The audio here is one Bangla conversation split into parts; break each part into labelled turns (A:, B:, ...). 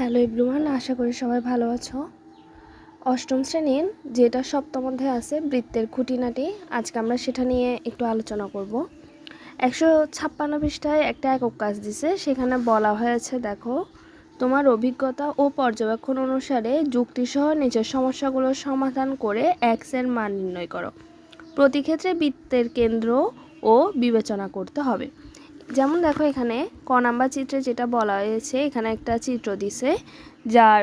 A: হ্যালো এভরিওয়ান আশা করি সবাই ভালো আছো। অষ্টম শ্রেণির যেটা সপ্তম অধ্যায় আছে, বৃত্তের খুঁটিনাটি, আজকে আমরা সেটা নিয়ে একটু আলোচনা করব। একশো ছাপ্পান্ন পৃষ্ঠায় একটা একক কাজ দিছে, সেখানে বলা হয়েছে, দেখো, তোমার অভিজ্ঞতা ও পর্যবেক্ষণ অনুসারে যুক্তিসহ নিচের সমস্যাগুলোর সমাধান করে এক্সের মান নির্ণয় করো। প্রতি ক্ষেত্রে বৃত্তের কেন্দ্র ও বিবেচনা করতে হবে। যেমন দেখো এখানে ক নাম্বার চিত্রে যেটা বলা হয়েছে, এখানে একটা চিত্র দিছে যার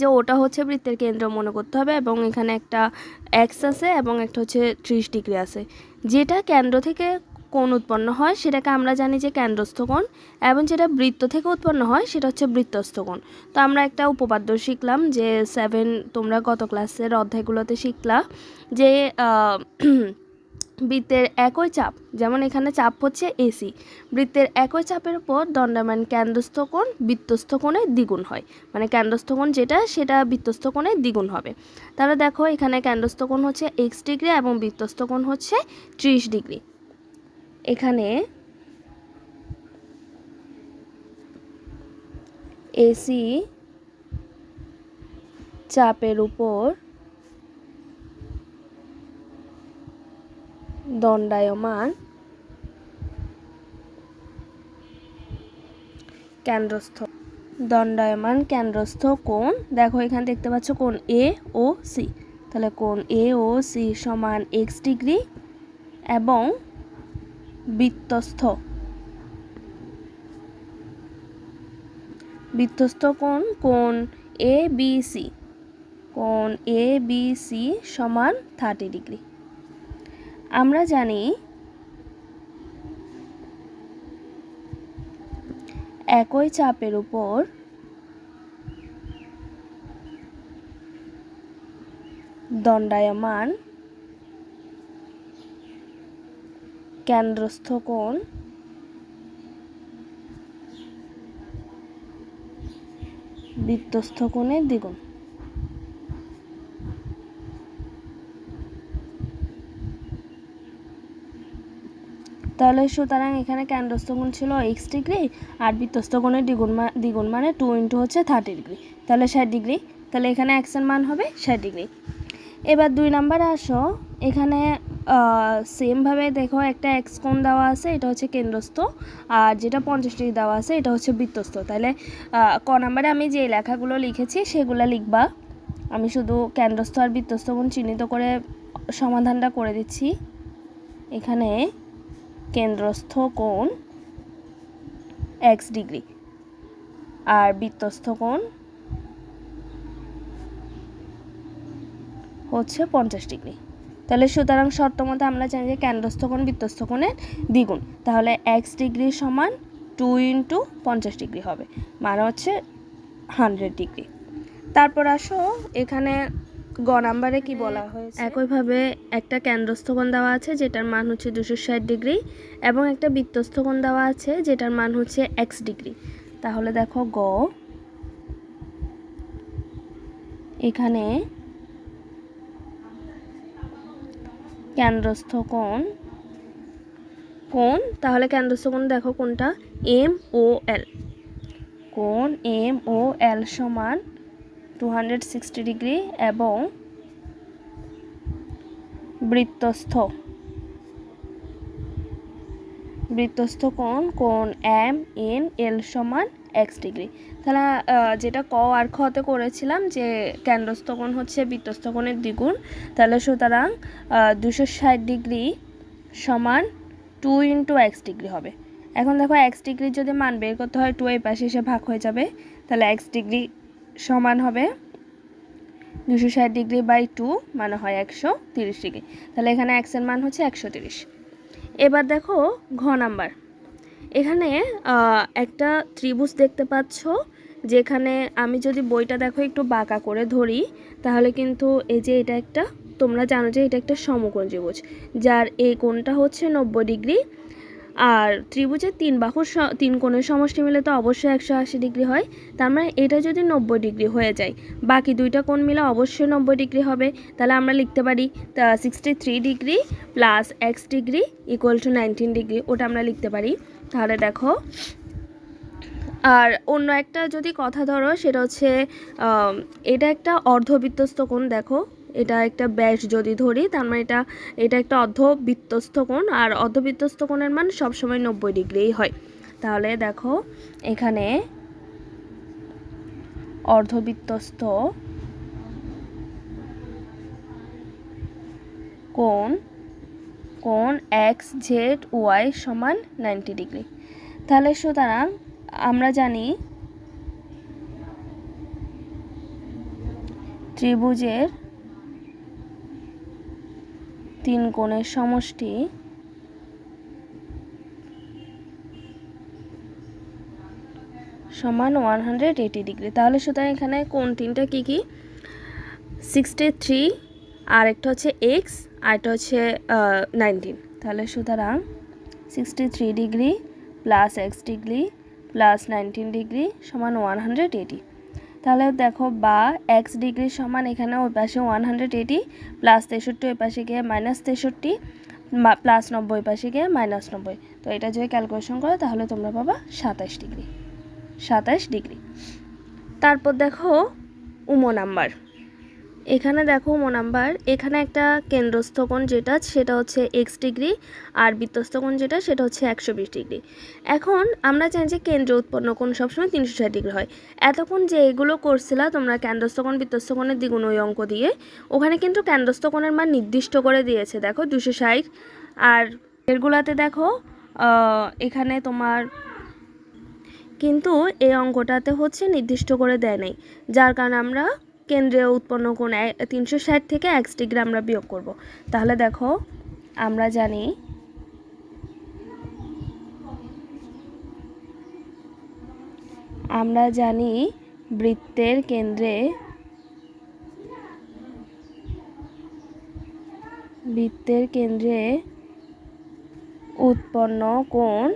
A: যে ওটা হচ্ছে বৃত্তের কেন্দ্র মনে করতে হবে এবং এখানে একটা এক্স আছে এবং একটা হচ্ছে ত্রিশ ডিগ্রি আছে। যেটা কেন্দ্র থেকে কোণ উৎপন্ন হয় সেটাকে আমরা জানি যে কেন্দ্রস্থ কোণ এবং যেটা বৃত্ত থেকে উৎপন্ন হয় সেটা হচ্ছে বৃত্তস্থ কোণ। তো আমরা একটা উপপাদ্য শিখলাম যে সেভেন তোমরা গত ক্লাসের অধ্যায়গুলোতে শিখলা যে বৃত্তের একই চাপ, যেমন এখানে চাপ হচ্ছে এসি বৃত্তের একই চাপের উপর দণ্ডায়মান কেন্দ্রস্থ কোণ বৃত্তস্থ দ্বিগুণ হয়। মানে কেন্দ্রস্থ কোণ যেটা, সেটা বৃত্তস্থ কোণে দ্বিগুণ হবে। তাহলে দেখো, এখানে কেন্দ্রস্থ কোণ হচ্ছে এক্স ডিগ্রি এবং বৃত্তস্থ কোণ হচ্ছে ত্রিশ ডিগ্রি। এখানে এসি চাপের উপর দণ্ডায়মান কেন্দ্রস্থ। দণ্ডায়মান কেন্দ্রস্থ কোণ, দেখো এখানে দেখতে পাচ্ছ কোণ এ ও সি তাহলে কোণ এ ও সি সমান এক্স ডিগ্রি এবং বৃত্তস্থ। বৃত্তস্থ কোণ কোণ এ বি সি কোণ এ বি সি সমান থার্টি ডিগ্রি। আমরা জানি একই চাপের উপর দণ্ডায়মান কেন্দ্রস্থ কোণ বৃত্তস্থ কোণের দ্বিগুণ। তাহলে সুতরাং এখানে কেন্দ্রস্থ কোণ ছিল এক্স ডিগ্রি আর বৃত্তস্থ কোণের দ্বিগুণ দ্বিগুণ মানে টু ইন্টু হচ্ছে থার্টি ডিগ্রি তাহলে ষাট ডিগ্রি তাহলে এখানে এক্সের মান হবে ষাট ডিগ্রি এবার দুই নাম্বারে আসো। এখানে সেমভাবে দেখো একটা এক্স কোণ দেওয়া আছে, এটা হচ্ছে কেন্দ্রস্থ। আর যেটা পঞ্চাশ ডিগ্রি দেওয়া আছে, এটা হচ্ছে বৃত্তস্থ তাহলে ক নাম্বারে আমি যে লেখাগুলো লিখেছি, সেগুলো লিখবা। আমি শুধু কেন্দ্রস্থ আর বৃত্তস্থ চিহ্নিত করে সমাধানটা করে দিচ্ছি। এখানে কেন্দ্রস্থ কোণ এক্স ডিগ্রি। আর বৃত্তস্থ কোণ হচ্ছে পঞ্চাশ ডিগ্রি। তাহলে সুতরাং শর্ত মতে আমরা জানি যে কেন্দ্রস্থ কোণ বৃত্তস্থ কোণের দ্বিগুণ। তাহলে এক্স ডিগ্রি সমান টু ইন্টু পঞ্চাশ ডিগ্রি হবে। মানে হচ্ছে হান্ড্রেড ডিগ্রি। তারপর আসো এখানে গ নাম্বারে কি বলা হয়েছে? একইভাবে একটা কেন্দ্রস্থ কোণ দেওয়া আছে, যেটার মান হচ্ছে দুশো ষাট ডিগ্রি, এবং একটা বৃত্তস্থ কোণ দেওয়া আছে, যেটার মান হচ্ছে এক্স ডিগ্রি। তাহলে দেখো গ। এখানে কেন্দ্রস্থ কোণ কোণ তাহলে কেন্দ্রস্থ কোণ দেখো কোনটা? M O L. কোণ এম ও এল সমান টু হান্ড্রেড সিক্সটি ডিগ্রি এবং বৃত্তস্থ। বৃত্তস্থ কোণ কোণ এম, এন, এল সমান এক্স ডিগ্রি। তাহলে যেটা ক আর খতে করেছিলাম যে কেন্দ্রস্থ কোণ হচ্ছে বৃত্তস্থ কোণের দ্বিগুণ, তাহলে সুতরাং দুশো ষাট ডিগ্রি সমান টু ইন্টু এক্স ডিগ্রি হবে। এখন দেখো এক্স ডিগ্রির যদি মান বের করতে হয়, টু এই পাশে এসে ভাগ হয়ে যাবে, তাহলে এক্স ডিগ্রি সমান হবে দুশো ষাট ডিগ্রি বাই টু মানে হয় একশো তিরিশ ডিগ্রি। তাহলে এখানে এক্সের মান হচ্ছে একশো তিরিশ। এবার দেখো ঘ নাম্বার। এখানে একটা ত্রিভুজ দেখতে পাচ্ছ, যেখানে আমি যদি বইটা দেখো একটু বাঁকা করে ধরি, তাহলে কিন্তু এই যে এটা একটা, তোমরা জানো যে এটা একটা সমকোণ ত্রিভুজ, যার এই কোণটা হচ্ছে নব্বই ডিগ্রি আর ত্রিভুজের তিন বাহুর তিন কোণের সমষ্টি মিলে তো অবশ্যই একশো আশি ডিগ্রি হয়। তার মানে এটা যদি নব্বই ডিগ্রি হয়ে যায়, বাকি দুইটা কোণ মিলে অবশ্যই নব্বই ডিগ্রি হবে। তাহলে আমরা লিখতে পারি sixty three degree plus X degree equal to nineteen degree, ওটা আমরা লিখতে পারি। তাহলে দেখো, আর অন্য একটা যদি কথা ধরো, সেটা হচ্ছে এটা একটা অর্ধবৃত্তস্থ কোণ, দেখো। এটা একটা ব্যাস যদি ধরি, তার মানে এটা এটা একটা অর্ধবৃত্তস্থ কোণ, আর অর্ধবৃত্তস্থ কোণের মান সবসময় নব্বই ডিগ্রিই হয়। তাহলে দেখো, এখানে অর্ধবৃত্তস্থ কোণ কোণ এক্স জেড ওয়াই সমান নাইনটি ডিগ্রি। তাহলে সুতরাং আমরা জানি ত্রিভুজের তিন কোণের সমষ্টি। সমান ওয়ান হান্ড্রেড এইটি ডিগ্রি তাহলে সুতরাং এখানে কোণ তিনটা কী কী? সিক্সটি থ্রি আর একটা হচ্ছে এক্স আর একটা হচ্ছে নাইনটিন তাহলে সুতরাং sixty three degree plus X degree plus nineteen degree সমান ওয়ান হান্ড্রেড এইটি তাহলে দেখো বা এক্স ডিগ্রি সমান এখানে ওই পাশে ওয়ান হান্ড্রেড এইটি প্লাস তেষট্টি ওই পাশে গিয়ে মাইনাস তেষট্টি প্লাস নব্বই পাশে গিয়ে মাইনাস নব্বই। তো এটা যদি ক্যালকুলেশন করো তাহলে তোমরা পাবা সাতাশ ডিগ্রি। সাতাশ ডিগ্রি। তারপর দেখো উমো নাম্বার এখানে দেখো উমো নাম্বার। এখানে একটা কেন্দ্রস্থ কোণ যেটা, সেটা হচ্ছে এক্স ডিগ্রি আর বৃত্তস্থ কোণ যেটা, সেটা হচ্ছে একশো বিশ ডিগ্রি। এখন আমরা চাই যে কেন্দ্র উৎপন্ন কোণ সবসময় তিনশো ষাট ডিগ্রি হয়। এতক্ষণ যে এগুলো করছিলা তোমরা কেন্দ্রস্থ কোণ বৃত্তস্থ দ্বিগুণ ওই অঙ্ক দিয়ে, ওখানে কিন্তু কেন্দ্রস্থ কোণের মান নির্দিষ্ট করে দিয়েছে। দেখো দুশো ষাট আর এরগুলাতে দেখো এখানে তোমার কিন্তু এই অঙ্কটাতে হচ্ছে নির্দিষ্ট করে দেয় নাই। যার কারণে আমরা কেন্দ্রে উৎপন্ন কোণ তিনশো ষাট থেকে এক্স ডিগ্রি আমরা বিয়োগ করব। তাহলে দেখো, আমরা জানি আমরা জানি বৃত্তের কেন্দ্রে বৃত্তের কেন্দ্রে উৎপন্ন কোণ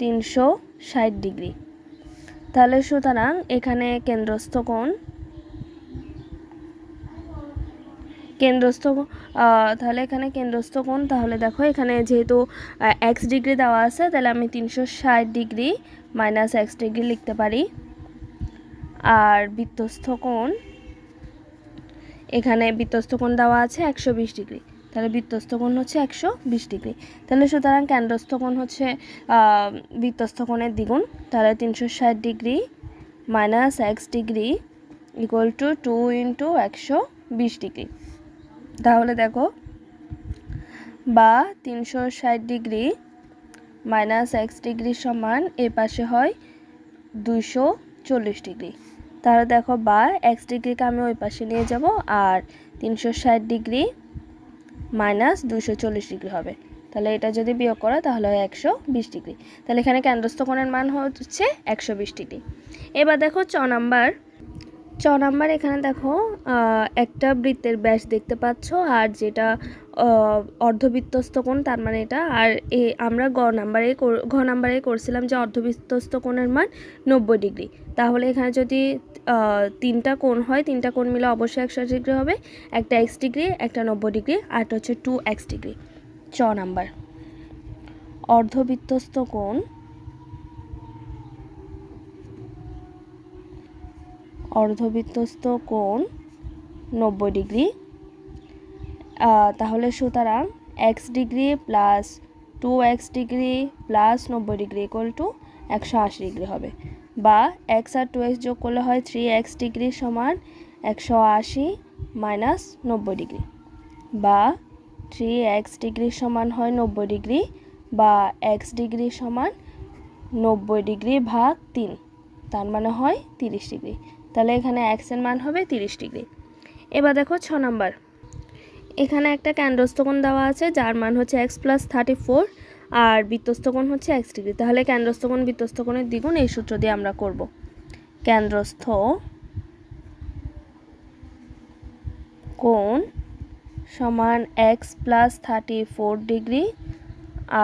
A: তিনশো ষাট ডিগ্রি। তাহলে সুতরাং এখানে কেন্দ্রস্থ কোণ কেন্দ্রস্থ তাহলে এখানে কেন্দ্রস্থ কোণ? তাহলে দেখো এখানে যেহেতু এক্স ডিগ্রি দেওয়া আছে, তাহলে আমি তিনশো ষাট ডিগ্রি মাইনাস এক্স ডিগ্রি লিখতে পারি। আর বৃত্তস্থ কোণ, এখানে বৃত্তস্থ কোণ দেওয়া আছে একশো বিশ ডিগ্রি। তাহলে বৃত্তস্থ কোণ হচ্ছে একশো বিশ ডিগ্রি। তাহলে সুতরাং কেন্দ্রস্থ কোণ হচ্ছে বৃত্তস্থ কোণের দ্বিগুণ। তাহলে তিনশো ষাট degree minus X degree equal to two into একশো বিশ ডিগ্রি। তাহলে দেখো, বা তিনশো ষাট ডিগ্রি মাইনাস এক্স ডিগ্রি সমান এ পাশে হয় দুইশো চল্লিশ ডিগ্রি। তাহলে দেখো, বা এক্স ডিগ্রিকে আমি ওই পাশে নিয়ে যাব আর তিনশো ষাট ডিগ্রি মাইনাস দুশো চল্লিশ ডিগ্রি হবে। তাহলে এটা যদি বিয়োগ করো, তাহলে হয় একশো বিশ ডিগ্রি। তাহলে এখানে কেন্দ্রস্থ কোণের মান হচ্ছে একশো বিশ ডিগ্রি। এবার দেখো চ নাম্বার চ নাম্বার এখানে দেখো একটা বৃত্তের ব্যাস দেখতে পাচ্ছ আর যেটা আহ, অর্ধবৃত্তস্থ কোণ তার মানে এটা আর এ আমরা গ নাম্বারে ঘ নাম্বারে করছিলাম যে অর্ধবৃত্তস্থ কোণের মান নব্বই ডিগ্রি। তাহলে এখানে যদি তিনটা কোণ হয় তিনটা কোণ মিলে অবশ্যই একশো ডিগ্রি হবে একটা এক্স ডিগ্রি একটা নব্বই ডিগ্রি আর একটা হচ্ছে টু এক্স ডিগ্রি। চ নাম্বার অর্ধবৃত্তস্থ কোণ অর্ধবৃত্তস্থ কোণ নব্বই ডিগ্রি। তাহলে সুতরাং X degree plus two X degree plus নব্বই ডিগ্রি ইকুয়াল টু একশো আশি ডিগ্রি হবে। বা এক্স আর টু এক্স যোগ করলে হয় থ্রি এক্স ডিগ্রি সমান একশো আশি মাইনাস নব্বই ডিগ্রি। বা থ্রি এক্স ডিগ্রি সমান হয় নব্বই ডিগ্রি, বা এক্স ডিগ্রি সমান নব্বই ডিগ্রি ভাগ তিন, তার মানে হয় তিরিশ ডিগ্রি। তাহলে এখানে এক্সের মান হবে তিরিশ ডিগ্রি। এবার দেখো ছ নাম্বার। এখানে একটা কেন্দ্রস্থ দেওয়া আছে, যার মান হচ্ছে এক্স প্লাস থার্টি ফোর আর বৃত্তস্থকোণ হচ্ছে এক্স ডিগ্রি। তাহলে কেন্দ্রস্থ কোণ, বৃত্তস্থ দ্বিগুণ এই সূত্র দিয়ে আমরা করব। কেন্দ্রস্থ কোণ সমান X plus thirty four degree,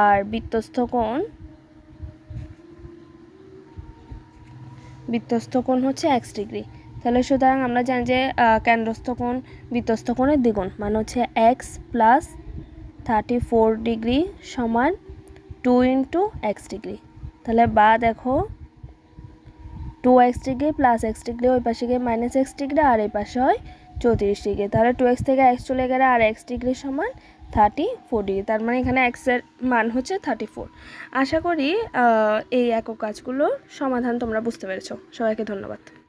A: আর বৃত্তস্থ কোণ বৃত্তস্থ কোণ হচ্ছে এক্স ডিগ্রি। তাহলে সুতরাং আমরা জানি যে কেন্দ্রস্থ কোণ, বৃত্তস্থ কোণের দ্বিগুণ। মানে হচ্ছে X plus thirty four degree সমান টু ইন্টু এক্স ডিগ্রি। তাহলে বা দেখো two X degree plus X degree, ওই পাশে গিয়ে মাইনাস এক্স ডিগ্রি, আর এই পাশে হয় চৌত্রিশ ডিগ্রি। তাহলে টু এক্স থেকে এক্স চলে গেলে আর এক্স ডিগ্রি সমান থার্টি ফোর ডিগ্রি তার মানে এখানে এক্সের মান হচ্ছে থার্টি ফোর আশা করি এই একক কাজগুলোর সমাধান তোমরা বুঝতে পেরেছ। সবাইকে ধন্যবাদ।